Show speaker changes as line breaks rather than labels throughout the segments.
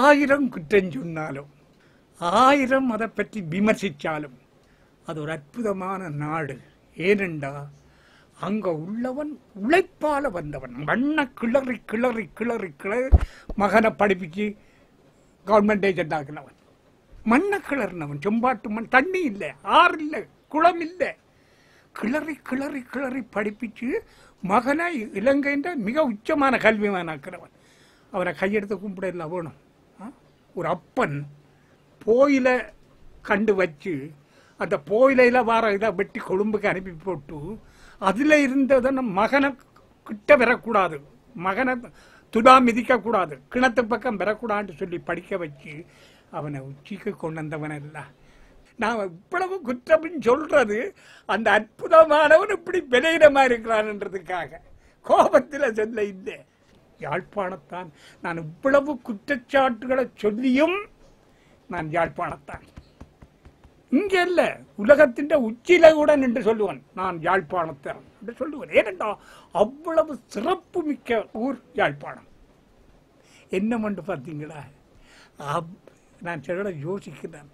ஆயிரம் குற்றம் சொன்னாலும் ஆயிரம் அதை பற்றி விமர்சித்தாலும் அது ஒரு அற்புதமான நாடு. ஏனெண்டா அங்கே உள்ளவன் உழைப்பால் வந்தவன். மண்ணை கிளறி கிளறி கிளறி கிளறி மகனை படிப்பிச்சு கவர்மெண்ட் ஏஜென்ட் ஆகினவன் மண்ணை கிளறினவன். செம்பாட்டு மண். தண்ணி இல்லை ஆறு இல்லை குளம் இல்லை. கிளறி கிளறி கிளறி படிப்பிச்சு மகனை இலங்கைன்ற மிக உச்சமான கல்விமானாக்கிறவன் அவரை கையெடுத்து கும்பிட இல்லை வேணும் ஒரு அப்பன் போயில கண்டு வச்சு அந்த போயிலையில் வர இதை வெட்டி கொழும்புக்கு அனுப்பி போட்டு அதில் இருந்ததை நம்ம மகனை கிட்ட வரக்கூடாது மகனை துடா மிதிக்கக்கூடாது. கிணத்து பக்கம் வரக்கூடாதுன்னு சொல்லி படிக்க வச்சு அவனை உச்சிக்கு கொண்டு வந்தவன் இல்லை நான் இவ்வளவு குற்றம்னு சொல்றது அந்த அற்புதமானவன் இப்படி விலையிடமா இருக்கிறான்ன்றதுக்காக கோபத்தில் சொல்ல இல்லை. யாழ்ப்பாணத்தான். நான் இவ்வளவு குற்றச்சாட்டுகளை சொல்லியும் நான் யாழ்ப்பாணத்தான். இங்கே இல்லை உலகத்தின் உச்சியில கூட நின்று சொல்லுவன் நான் யாழ்ப்பாணத்தான் என்று சொல்லுவேன். ஏனென்றா அவ்வளவு சிறப்பு மிக்க ஊர் யாழ்ப்பாணம். என்ன மண்டு பார்த்தீங்களா? அப்- நான் சில யோசிக்கிறேன்.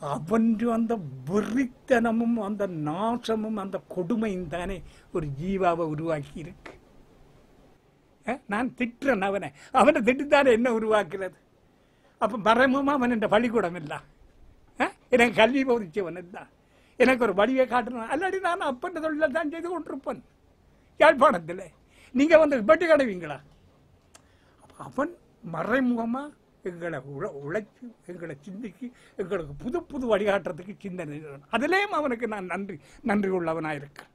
அவன் அந்த வெறித்தனமும் அந்த நாசமும் அந்த கொடுமையும் தானே ஒரு ஜீவாவை உருவாக்கி இருக்கு நான் திட்டுறேன் அவனை. அவனை திட்டுத்தானே என்ன உருவாக்குறது? அப்போ மறைமுகமாக அவன் என்ற பள்ளிக்கூடம் இல்லை. எனக்கு கல்வி போதிச்சவன் தான் எனக்கு ஒரு வழியை காட்டணும். அல்லாடி நான் அப்பன்ற தொழில தான் செய்து கொண்டிருப்பேன். யாழ்ப்பாணத்தில். நீங்கள் வந்து வெட்டி கடைவீங்களா அவன் மறைமுகமாக எங்களை உழ உழைச்சி எங்களை சிந்திக்கு எங்களுக்கு புது புது வழிகாட்டுறதுக்கு சிந்தனை. அதிலேயும் அவனுக்கு நான் நன்றி நன்றி உள்ளவனாக இருக்கேன்